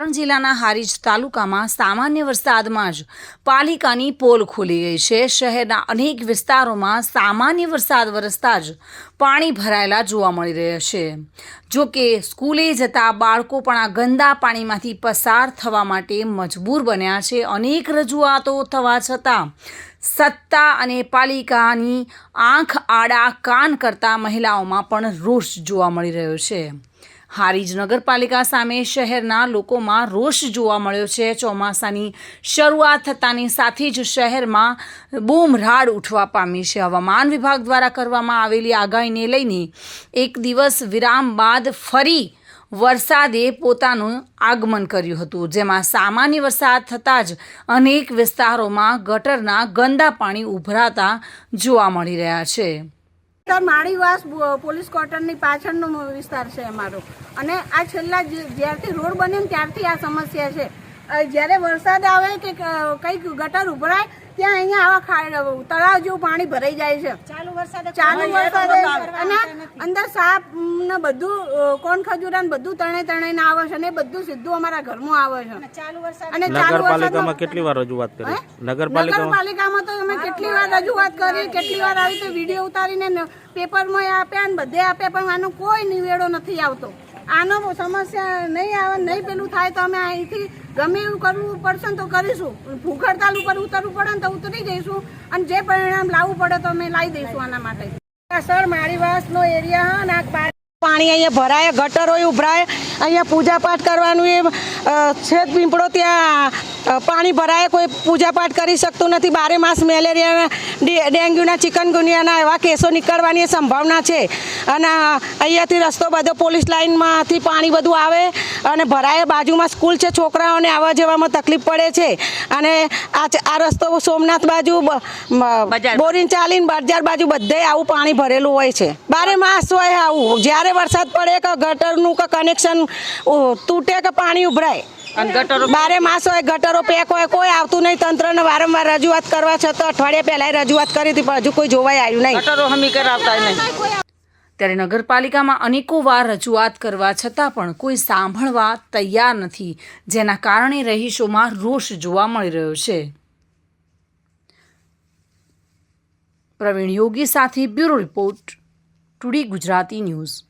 પાટણ જિલ્લાના હારીજ તાલુકામાં સામાન્ય વરસાદમાં જ પાલિકાની પોલ ખુલી ગઈ છે. શહેરના અનેક વિસ્તારોમાં સામાન્ય વરસાદ વરસતા જ પાણી ભરાયેલા જોવા મળી રહ્યા છે. જો કે સ્કૂલે જતા બાળકો પણ આ ગંદા પાણીમાંથી પસાર થવા માટે મજબૂર બન્યા છે. અનેક રજૂઆતો થવા છતાં સત્તા અને પાલિકાની આંખ આડા કાન કરતા મહિલાઓમાં પણ રોષ જોવા મળી રહ્યો છે. હારીજ નગરપાલિકા સામે શહેરના લોકોમાં રોષ જોવા મળ્યો છે. ચોમાસાની શરૂઆત થતાની સાથે જ શહેરમાં બૂમરાડ ઉઠવા પામી છે. હવામાન વિભાગ દ્વારા કરવામાં આવેલી આગાહીને લઈને એક દિવસ વિરામ બાદ ફરી વરસાદે પોતાનું આગમન કર્યું હતું. જેમાં સામાન્ય વરસાદ થતાં જ અનેક વિસ્તારોમાં ગટરના ગંદા પાણી ઉભરાતા જોવા મળી રહ્યા છે. વિસ્તાર માળીવાસ પોલીસ ક્વાર્ટરની પાછળનો વિસ્તાર છે અમારો. અને આ છેલ્લા જ્યારથી રોડ બન્યો ત્યારથી આ સમસ્યા છે. જ્યારે વરસાદ આવે કે કંઈક ગટર ઉભરાય, ત્યાં અહીંયા આવા તળાવ જેવું પાણી ભરાઈ જાય છે. વરસાદે ચાલુ વરસાદે અને અંદર સાપ ને બધું કોણ ખજૂરા ને બધું તણે તણે આવે છે અને એ બધું સીધું અમારા ઘરમાં આવે છે. ચાલુ વરસાદ અને ચાલુ નગરપાલિકામાં કેટલી વાર રજૂઆત કરી? નગરપાલિકામાં તો અમે કેટલી વાર રજૂઆત કરી કેટલી વાર આવી તો વીડિયો ઉતારીને ન- પેપરમાં આપ્યા ને બધે આપ્યા પણ આનો કોઈ નિવેડો નથી આવતો. આનો સમસ્યા નહીં આવે નહીં પેલું થાય તો અમે અહીંથી ગમે એવું કરવું પડશે ને તો કરીશું. ભૂખ હડતાલ ઉપર ઉતરવું પડે ને તો ઉતરી જઈશું. અને જે પરિણામ લાવવું પડે તો અમે લાવી દઈશું આના માટે. સર મારી વાસનો એરિયા હા ને પાણી અહીંયા ભરાય ગટરો ઉભરાય. અહીંયા પૂજા પાઠ કરવાનું એ અ, છે પીંપળો ત્યાં પાણી ભરાય કોઈ પૂજાપાઠ કરી શકતું નથી. બારે માસ મેલેરિયાના ડે- ડેન્ગ્યુના ચિકનગુનિયાના એવા કેસો નીકળવાની સંભાવના છે. અને અહીંયાથી રસ્તો બધો પોલીસ લાઇનમાંથી પાણી બધું આવે અને ભરાય. બાજુમાં સ્કૂલ છે છોકરાઓને આવવા જવામાં તકલીફ પડે છે. અને આ રસ્તો સોમનાથ બાજુ બોરિંગ ચાલીને બજાર બાજુ બધે આવું પાણી ભરેલું હોય છે. બારે માસ હોય આવું. જ્યારે વરસાદ પડે કે ગટરનું કે કનેક્શન તૂટે કે પાણી ઉભરાય બારે માસ હોય ગટરો પેક હોય કોઈ આવતું નહીં. તંત્રને વારંવાર રજૂઆત કરવા છતાં અઠવાડિયા પહેલાં રજૂઆત કરી હતી પણ હજુ કોઈ જોવાય આવ્યું નહીં. ત્યારે નગરપાલિકામાં અનેકો વાર રજૂઆત કરવા છતાં પણ કોઈ સાંભળવા તૈયાર નથી. જેના કારણે રહીશોમાં રોષ જોવા મળી રહ્યો છે. પ્રવીણ યોગી સાથે bureau report today Gujarati news.